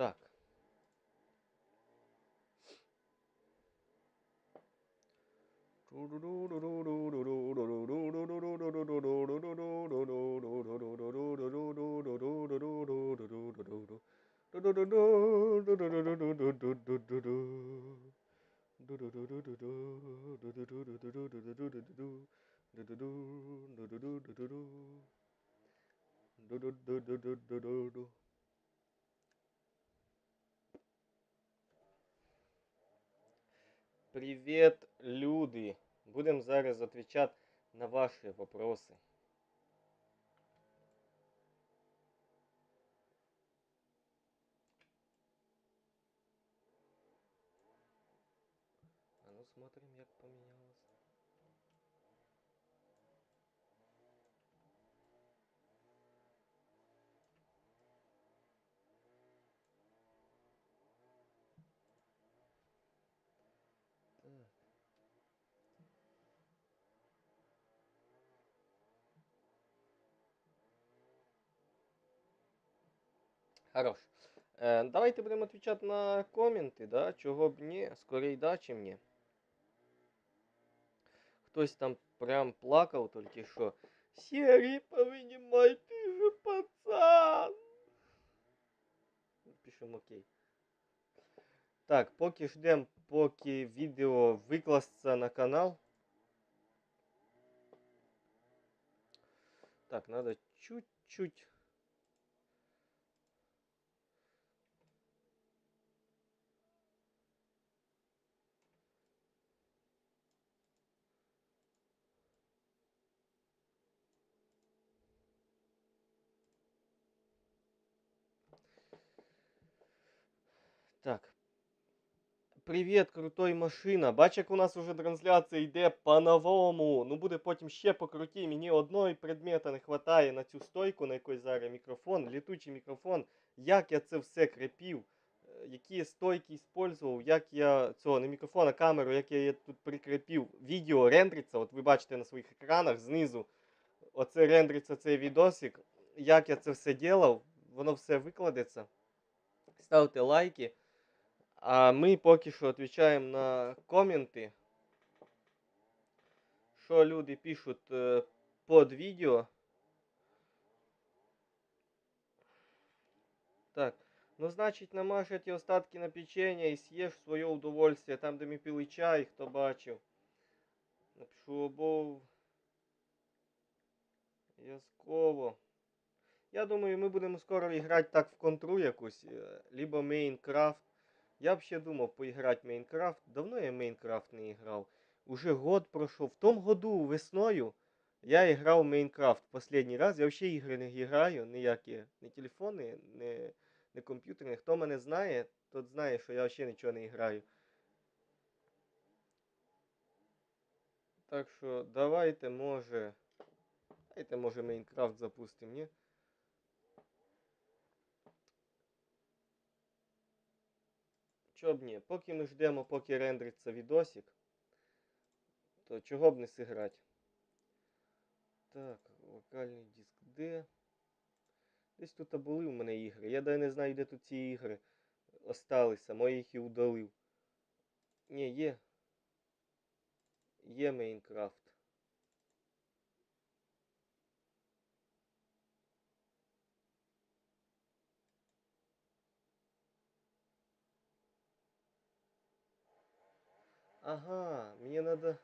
Так. Привіт, люди! Будемо зараз відповідати на ваші вопроси. А ну смотрим, як помінялось. Хорош. Е, давайте будемо відповідати на коменти, да? чого б ні, скорей да, чим ні. Хтось там прям плакав тільки що. Сірі, повинімай, ти же пацан. Пишемо окей. Так, поки ждем, поки відео викласться на канал. Так, надо чуть-чуть. Так. Привіт, крутой машина. Бач, як у нас уже трансляція йде по-новому. Ну буде потім ще покруті. Мені одної предмета не вистачає на цю стойку, на якій зараз мікрофон, літучий мікрофон. Як я це все крепив, е, які стойки использував, як я цього не мікрофон, а камеру, як я її тут прикріпив. Відео рендриться, от ви бачите на своїх екранах знизу. Оце рендриться цей відосик. Як я це все ділав, воно все викладеться. Ставте лайки. А ми поки що відповідаємо на коменти. Що люди пишуть е, під відео. Так. Ну, значить, намажь ті остатки на печенье і в своє удовольствие. Там, де ми пили чай, хто бачив. Напишу обов. Язково. Я думаю, ми будемо скоро грати так в контру якусь, е, либо Майнкрафт. Я б ще думав поіграти в Майнкрафт. Давно я Майнкрафт не грав. Уже год пройшов. В тому году весною я грав в Майнкрафт последній раз. Я взагалі ігри не граю, ніякі. Не телефони, не, не комп'ютерні. Хто мене знає, тот знає, що я взагалі нічого не граю. Так що давайте, може. Давайте, може, Майнкрафт запустимо, ні? Чого б ні? Поки ми ждемо, поки рендриться відосик, то чого б не зіграти? Так, локальний диск D. Десь тут були у мене ігри. Я навіть не знаю, де тут ці ігри осталися. Може їх і удалив. Ні, є. Є Майнкрафт. Ага, мне надо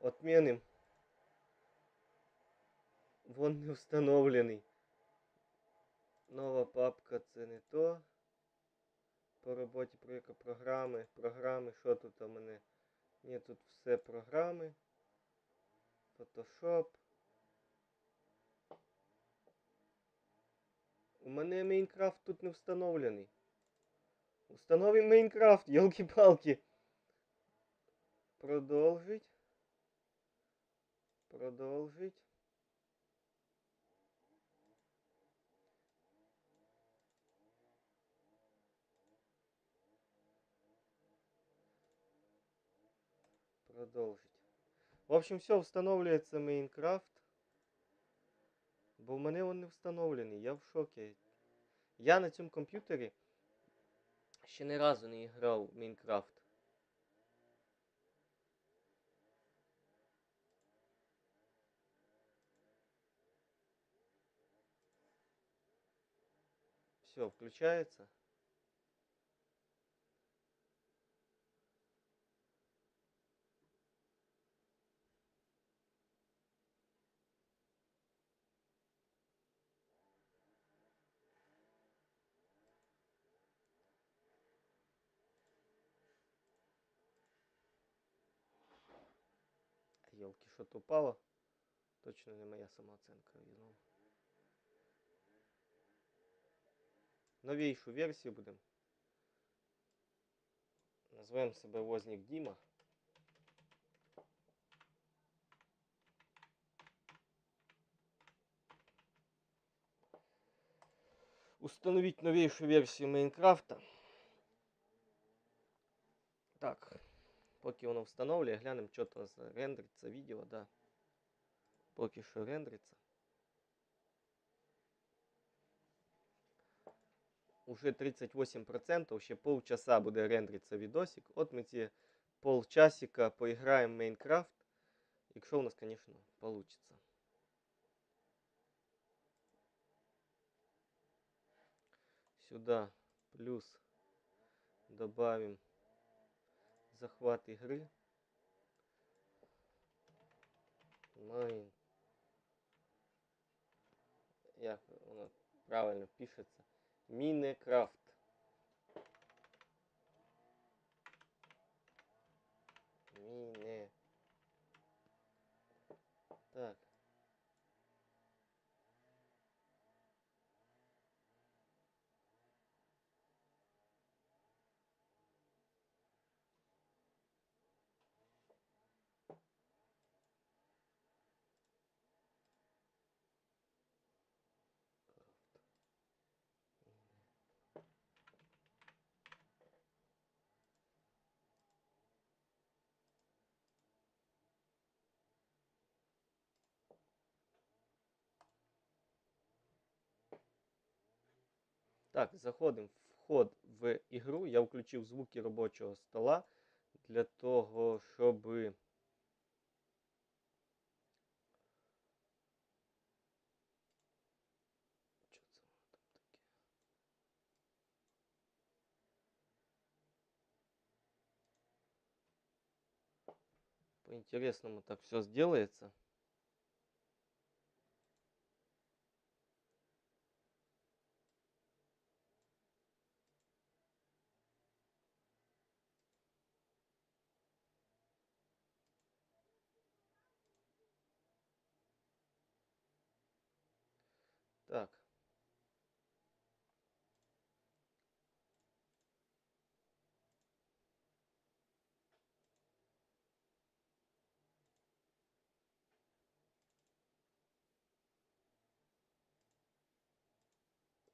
отменим. Вон не встановлений. Нова папка це не то. По роботі про програми. Програми. Що тут у мене? Ні, тут все програми. Photoshop. У мене Майнкрафт тут не встановлений. Установим Майнкрафт, елки-палки. Продовжить. Продовжить. Продовжить. В общем, все, встановлюється Майнкрафт. Бо в мене він не встановлений. Я в шокі. Я на цьому комп'ютері Ще ні разу не грав в Майнкрафт. Все, включается. Елки, что-то упало. Точно не моя самооценка. ну. Новейшу версію будемо. Назвемо себе Возник Діма. Установить новейшую версію Майнкрафта. Так, поки воно встановлює, глянемо, що то за рендериться відео, да. Поки що рендериться. Уже 38%, ще полчаса буде рендериться відосик. От ми ці полчасика поіграємо в Майнкрафт. Якщо у нас, звісно, вийде. Сюда плюс добавим захват игры. Майн. Як воно правильно пишеться? Мінекрафт. Міне. Так. Так, заходимо в вход в ігру. Я включив звуки робочого стола для того, щоб. По-интересному так все сделается.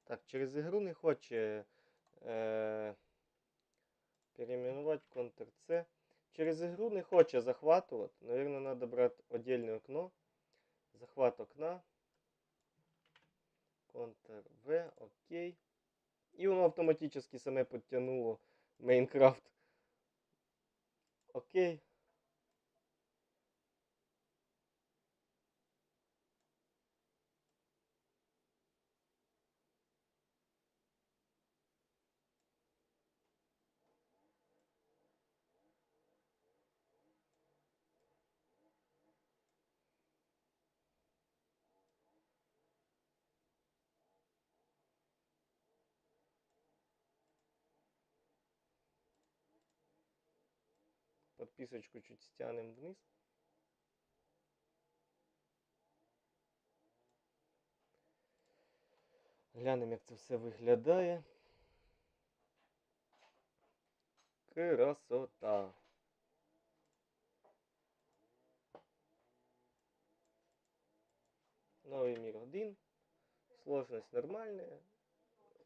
Так, через ігру не хоче е, переименувати Ctrl-C. Через ігру не хоче захватувати. Наверное, надо брати отдельне окно. Захват окна. Ctrl-V, окей. І воно автоматично саме підтягнуло Майнкрафт. Окей. Подписочку чуть стянем вниз. Глянемо, як це все виглядає. Красота. Новый мир 1. Сложность нормальная.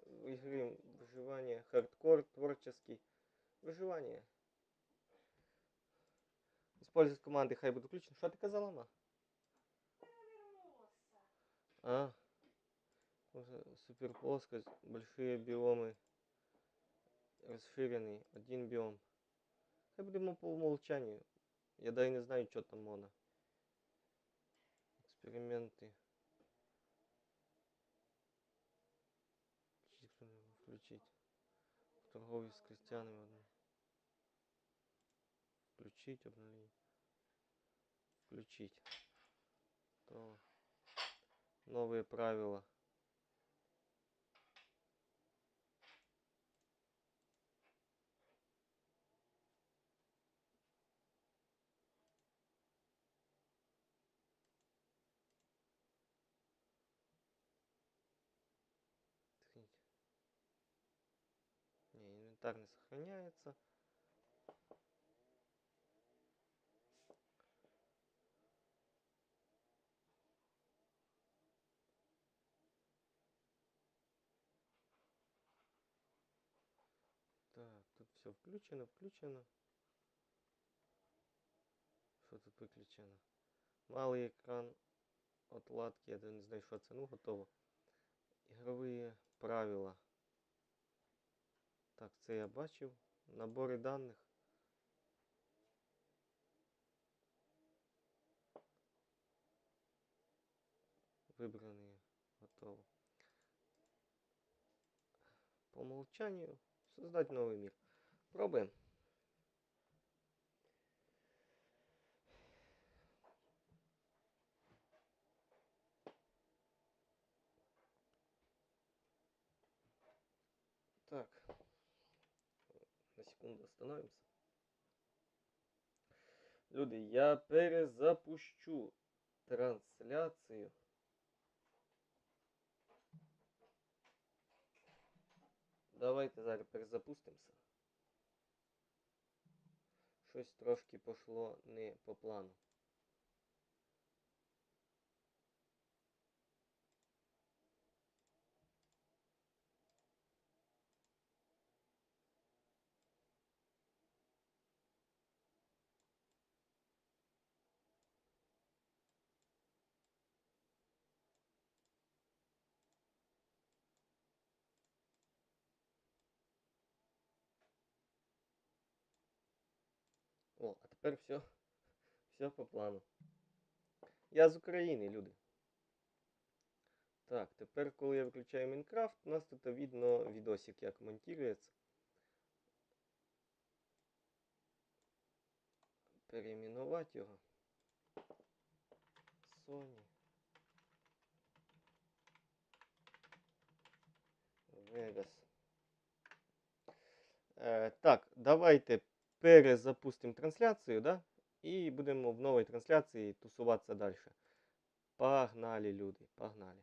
В игре выживание, хардкор, творческий. Выживание. Использовать команды хай буде включено. Що ти казала, ма? А. Уже супер плоскость, большие биомы. Розширений. Один біом. Хай будемо по умолчанню. Я даже не знаю, що там моно. Експерименти. Включить. Торговлю з крестьянами. Включить, обновить. Включить. То новые правила. Не, инвентарь не сохраняется. Так, тут все включено, включено. Що тут виключено? Малий екран отладки, я даже не знаю, що це, ну готово. Ігрові правила. Так, це я бачив. Набори даних. Вибрані. Готово. По умолчанию создать новый мир. Пробуем. Так. На секунду остановимся. Люди, я перезапущу трансляцію. Давайте зараз перезапустимося. Щось трошки пошло не по плану. Тепер все, все по плану. Я з України, люди. Так, тепер, коли я виключаю Мінкрафт, у нас тут видно відосик, як монтується. Перейменувати його. Sony. Vegas. Е, так, давайте перезапустимо трансляцію, да? І будемо в новій трансляції тусуватися далі. Погнали, люди, погнали.